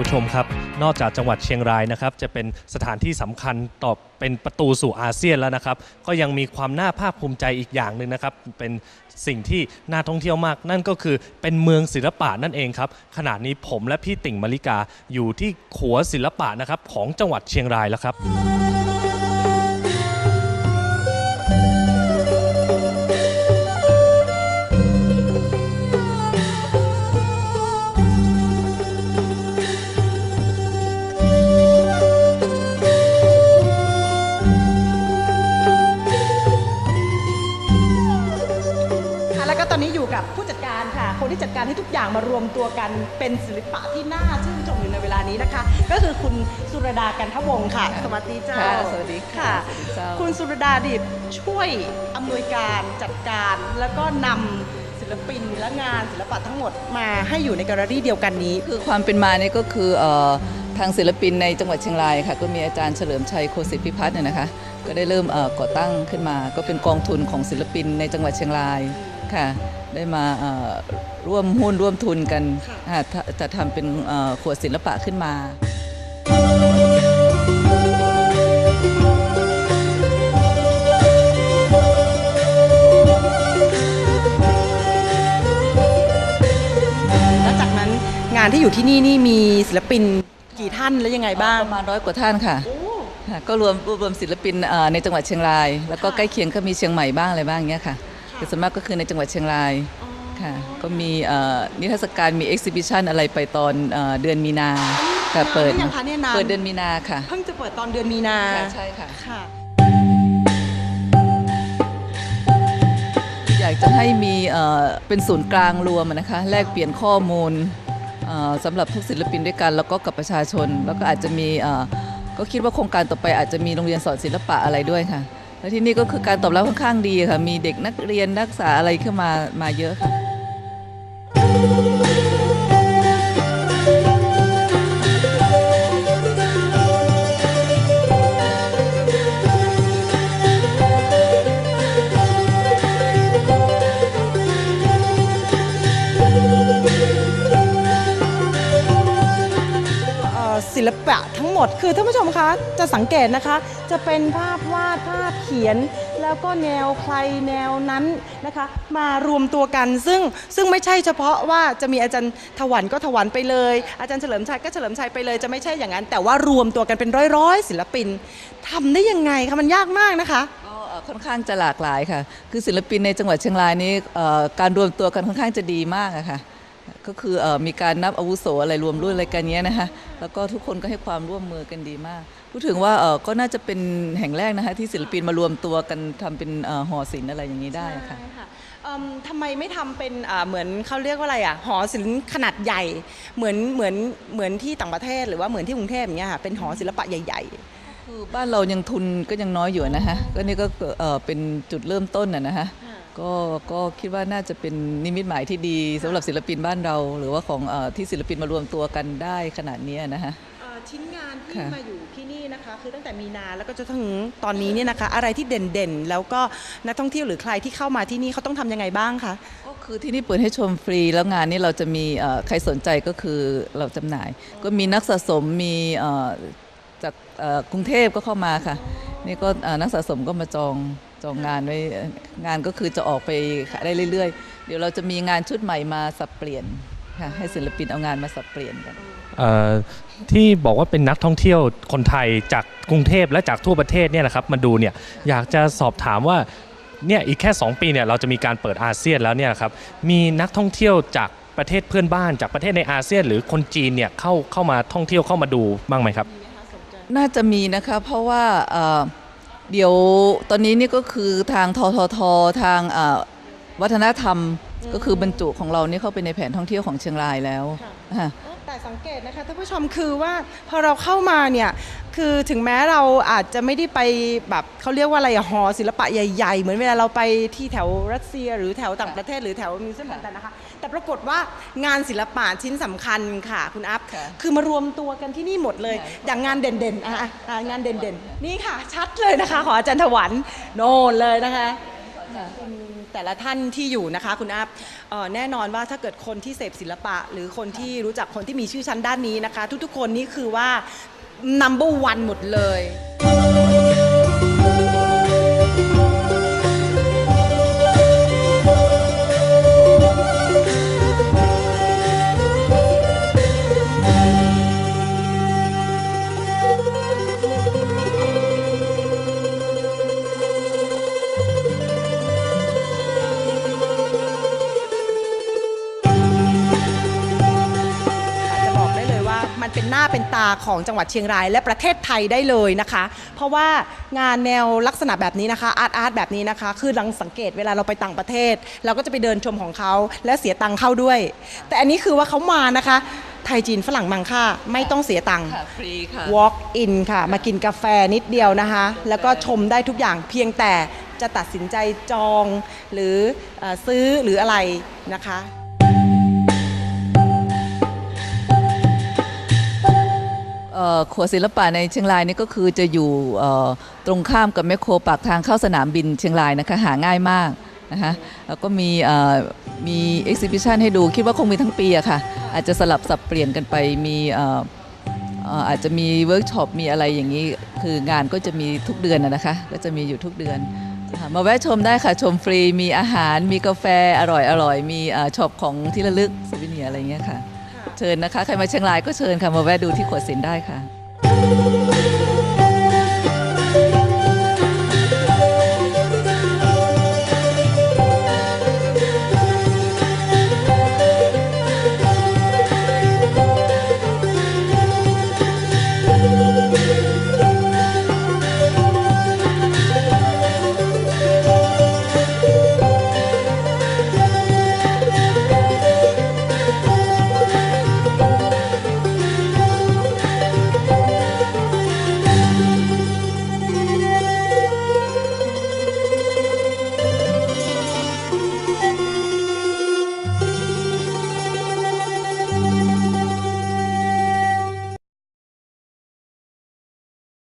ผู้ชมครับ นอกจากจังหวัดเชียงรายนะครับ จะเป็นสถานที่สำคัญต่อเป็นประตูสู่อาเซียนแล้วนะครับ ก็ยังมีความน่าภาคภูมิใจอีกอย่างหนึ่งนะครับ เป็นสิ่งที่น่าท่องเที่ยวมาก นั่นก็คือเป็นเมืองศิลปะนั่นเองครับ ขณะนี้ผมและพี่ติ่งมาริกาอยู่ที่ขัวศิลปะนะครับของจังหวัดเชียงรายแล้วครับ ค่ะ คนที่จัดการให้ทุกอย่างมารวมตัวกันเป็นศิลปะที่น่าชื่นชมอยู่ในเวลานี้นะคะ ก็คือคุณสุรดากันทวงศ์ค่ะ สวัสดีเจ้าค่ะสวัสดีค่ะค่ะสวัสดีเจ้า คุณสุรดาดิบช่วยอำนวยการจัดการแล้วก็นำศิลปินและงานศิลปะทั้งหมดมาให้อยู่ในแกลเลอรี่เดียวกันนี้ คือความเป็นมาเนี่ยก็คือเอ่อทางศิลปินในจังหวัดเชียงรายค่ะก็มีอาจารย์เฉลิมชัยโคสิทธิพิพัฒน์เนี่ยนะคะ ก็ได้เริ่มเอ่อก่อตั้งขึ้นมา ก็เป็นกองทุนของศิลปินในจังหวัดเชียงราย ค่ะ ได้มาเอ่อร่วมหุ้นร่วมทุนกันค่ะอ่าจะจะทำเป็นเอ่อขวดศิลปะขึ้นมาแล้วจากนั้นงานที่อยู่ที่นี่นี่มีศิลปินกี่ท่านและยังไงบ้างประมาณร้อยกว่าท่านค่ะโอ้ค่ะก็รวมรวบรวมศิลปินเอ่อในจังหวัดเชียงราย แล้วก็ค่ะใกล้เคียงก็มีเชียงใหม่บ้างอะไรบ้างเงี้ยค่ะค่ะ แต่ส่วนมากก็คือในจังหวัดเชียงรายอ๋อค่ะก็มีเอ่อนิทรรศการมีเอ็กซิบิชันอะไรไปตอนเอ่อเดือนมีนาค่ะเปิดนานหรือยังคะเนี่ยนานเปิดเดือนมีนาค่ะ เพิ่งจะเปิดตอนเดือนมีนาค่ะใช่ค่ะค่ะอยากจะให้มีเอ่อเป็นศูนย์กลางรวมอะนะคะแลกเปลี่ยนข้อมูลเอ่อสำหรับทุกศิลปินด้วยกันแล้วก็กับประชาชน แล้วก็อาจจะมีเอ่อก็คิดว่าโครงการต่อไปอาจจะมีโรงเรียนสอนศิลปะอะไรด้วยค่ะ แล้วที่นี่ก็คือการตอบรับค่อนข้างดีค่ะ มีเด็กนักเรียนนักศึกษาอะไรขึ้นมามาเยอะค่ะ ศิลปะทั้งหมด คือท่านผู้ชมคะจะสังเกตนะคะ จะเป็นภาพวาดภาพเขียน แล้วก็แนวใครแนวนั้นนะคะ มารวมตัวกันซึ่งซึ่งไม่ใช่เฉพาะว่าจะมีอาจารย์ถวันก็ถวันไปเลย อาจารย์เฉลิมชัยก็เฉลิมชัยไปเลยจะไม่ใช่อย่างนั้น แต่ว่ารวมตัวกันเป็นร้อยๆ ศิลปินทำได้ยังไงคะมันยากมากนะคะก็ค่อนข้างจะหลากหลายค่ะ คือศิลปินในจังหวัดเชียงรายนี้การรวมตัวกันค่อนข้างจะดีมากอะค่ะ ก็คือเอ่อมีการนับอาวุโสอะไรรวมรุ่นอะไรกันเนี้ยนะคะแล้วก็ทุกคนก็ให้ความร่วมมือกันดีมาก พูดถึงว่าเอ่อก็น่าจะเป็นแห่งแรกนะคะที่ศิลปินมารวมตัวกันทำเป็นเอ่อหอศิลป์อะไรอย่างนี้ได้อะค่ะใช่ค่ะเอิ่มทำไมไม่ทำเป็นอ่าเหมือนเขาเรียกว่าอะไรอะหอศิลป์ขนาดใหญ่เหมือนเหมือนเหมือนที่ต่างประเทศหรือว่าเหมือนที่กรุงเทพอย่างเงี้ยค่ะเป็นหอศิลปะใหญ่คือบ้านเรายังทุนก็ยังน้อยอยู่นะคะก็นี่ก็เอ่อเป็นจุดเริ่มต้นนะนะคะค่ะ ก็ก็คิดว่าน่าจะเป็นนิมิตหมายที่ดีสำหรับศิลปินบ้านเรา หรือว่าของเออที่ศิลปินมารวมตัวกันได้ขนาดนี้นะคะๆเอ่อชิ้นงานที่ค่ะมาอยู่ที่นี่นะคะคือตั้งแต่มีนาแล้วก็จนถึงตอนนี้เนี่ยนะคะ อะไรที่เด่นๆ แล้วก็นักท่องเที่ยวหรือใครที่เข้ามาที่นี่เขาต้องทำยังไงบ้างคะก็คือที่นี่เปิดให้ชมฟรี แล้วงานนี้เราจะมีเอ่อใครสนใจก็คือเราจำหน่าย ก็มีนักสะสมมีเอ่อจากเอ่อกรุงเทพก็เข้ามาค่ะ นี่ก็เอ่อนักสะสมก็มาจอง จองงานไว้เอ่องานก็คือจะออกไปขายได้เรื่อยๆ เดี๋ยวเราจะมีงานชุดใหม่มาสับเปลี่ยนค่ะให้ศิลปินเอางานมาสับเปลี่ยนกันเอ่อที่บอกว่าเป็นนักท่องเที่ยวคนไทยจากกรุงเทพและจากทั่วประเทศเนี่ยนะครับมาดูเนี่ยอยากจะสอบถามว่าเนี่ยอีกแค่ 2 ปีเนี่ยเราจะมีการเปิดอาเซียนแล้วเนี่ยครับมีนักท่องเที่ยวจากประเทศเพื่อนบ้านจากประเทศในอาเซียน หรือคนจีนเนี่ยเข้าเข้ามาท่องเที่ยวเข้ามาดูบ้างไหมครับ น่าจะมีนะคะเพราะว่า เดี๋ยวตอนนี้นี่ก็คือทางททททางวัฒนธรรม ก็คือบรรจุของเรานี่เข้าไปในแผนท่องเที่ยวของเชียงรายแล้วค่ะค่ะ แต่สังเกตนะคะท่านผู้ชมคือว่าพอเราเข้ามาเนี่ยคือถึงแม้เราอาจจะไม่ได้ไปแบบเขาเรียกว่าอะไรอะหอศิลปะใหญ่ๆ เหมือนเวลาเราไปที่แถวรัสเซีย หรือแถวต่างประเทศหรือแถวมิวเซียมต่างๆนะคะ แต่ปรากฏว่างานศิลปะชิ้นสำคัญค่ะคุณอัพค่ะคือมารวมตัวกันที่นี่หมดเลยค่ะอย่างงานเด่นๆอะอะอะงานเด่นๆ นี่ค่ะชัดเลยนะคะ ของอาจารย์ถวันโน่นเลยนะคะ แต่ละท่านที่อยู่นะคะคุณอัพแน่นอนว่าถ้าเกิดคนที่เสพศิลปะ หรือคนที่รู้จักคนที่มีชื่อชั้นด้านนี้นะคะ ทุกๆคนนี่คือว่า number one หมดเลย หน้าเป็นตาของจังหวัดเชียงราย และประเทศไทยได้เลยนะคะ เพราะว่างานแนวลักษณะแบบนี้นะคะอาร์ตอาร์ตแบบนี้นะคะ คือลังสังเกตเวลาเราไปต่างประเทศ เราก็จะไปเดินชมของเขาและเสียตังค์เข้าด้วย แต่อันนี้คือว่าเขามานะคะไทยจีนฝรั่งมังค่าไม่ต้องเสียตังค์ค่ะฟรีค่ะ walk in ค่ะ มากินกาแฟนิดเดียวนะคะ แล้วก็ชมได้ทุกอย่างเพียงแต่จะตัดสินใจจองหรือเออซื้อหรืออะไรนะคะ เอ่อขัวศิลปะในเชียงรายนี่ก็คือจะอยู่ตรงข้ามกับแมคโครปากทางเข้าสนามบินเชียงรายนะคะหาง่ายมากนะคะแล้วก็มีมีเอ็กซิบิชันให้ดูคิดว่าคงมีทั้งปีอะค่ะ อาจจะสลับสับเปลี่ยนกันไปมีอาจจะมีเวิร์กช็อปมีอะไรอย่างนี้ คืองานก็จะมีทุกเดือนนะคะ ก็จะมีอยู่ทุกเดือน มาแวะชมได้ค่ะชมฟรีมีอาหารมีกาแฟอร่อยอร่อยมีอช็อปของที่ระลึกสวิเนียอะไรอย่างเงี้ยค่ะ เชิญนะคะ ใครมาเชียงรายก็เชิญค่ะ มาแวะดูที่ขวดสินได้ค่ะ